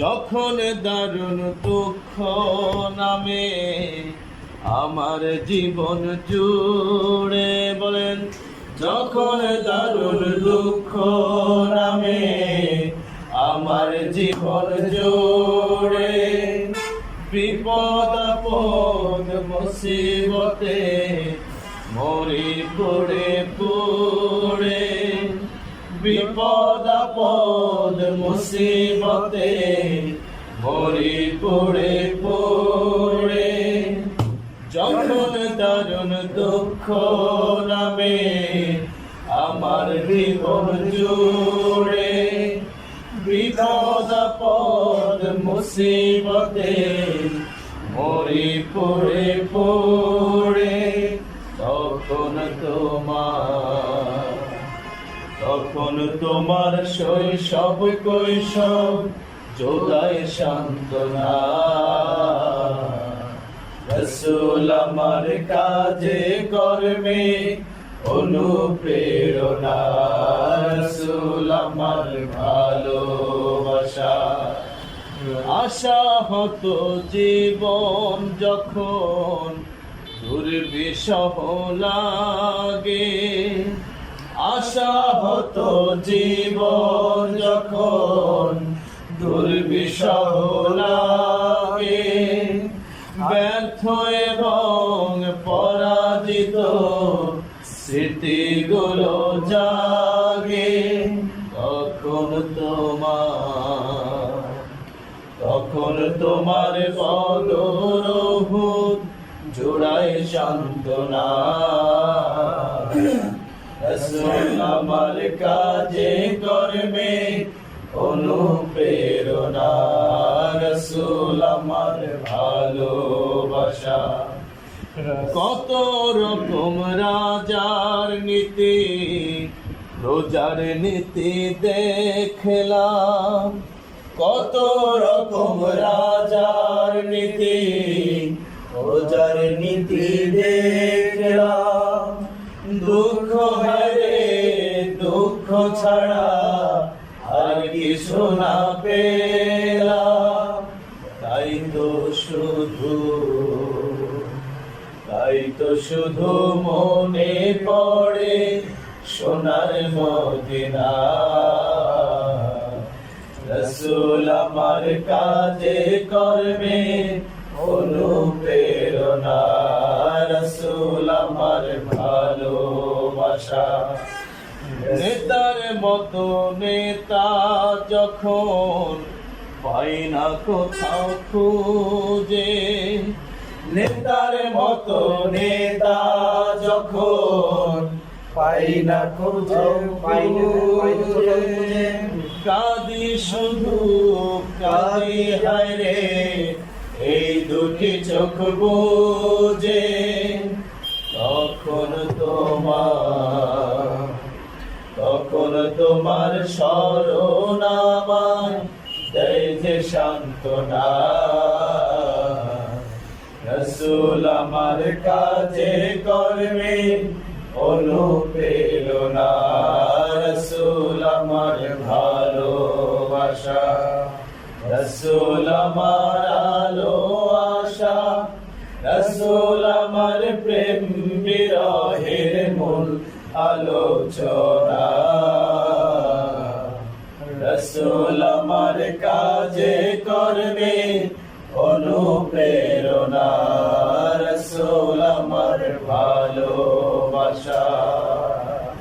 যখন দারুণ দুঃখ নামে আমার জীবন জুড়ে বলেন, যখন দারুণ দুঃখ নামে আমার জীবন জুড়ে, বিপদ, আপদ, মুসিবতে মরি পড়ে পড়ে, বিপদ, আপদ মুসিবতে মরি পড়ে পড়ে, যখন দারুণ দুঃখ নামে আমার জীবন জুড়ে, বিপদ আপদ মুসিবতে মরি পড়ে পড়ে, তখন তোমার তখন তোমার শৈশব কৈশব যোগায় সান্ত্বনা। রসুল আমার কাজে কর্মে অনুপ্রেরণা। রসুল আমার ভালোবাসা। আশা হতো জীবন যখন দুর্বিষহ লাগে। আশা হতো জীবন যখন দুর্বিষহ লাগে, ব্যর্থ এবং পরাজিত স্মৃতিগুলো জাগে, তখন তোমার তখন তোমার পদরহুত জোড়ায় সান্ত্বনা। আমার কাজে কর্মে অনুপ্রেরণা রসুল আমার ভালোবাসা কত রকম রাজার নীতি, রোজার নীতি দেখলাম। কত রকম রাজার নীতি, রোজার নীতি দেখলাম। ছাড়া আর কিছু না পেলাম। তাই তো শুধু, তাই তো শুধু মনে পড়ে সোনার মদিনা। রসুল আমার কাজে, কর্মে অনুপ্রেরণা। রসুল আমার ভালোবাসা নেতার মতো নেতা যখন পাই না কোথাও খুঁজে, নেতার মতো নেতা যখন পাই না কোথাও পাই। কাঁদি শুধু, কাঁদি হায় রে, এই দুটি চোখ বুঝে, তখন তোমার তখন তোমার স্মরণ আমায় দেয় যে সান্ত্বনা। রসুল আমার কাজে কর্মে অনুপ্রেরণা রসুল আমার ভালোবাসা। রসুল আমার আলো আশা। রসুল আমার প্রেম বিরহের মূল আলোচনা। রসুল আমার কাজে করবে অনুপ্রেরণা রসুল আমার ভালোবাসা।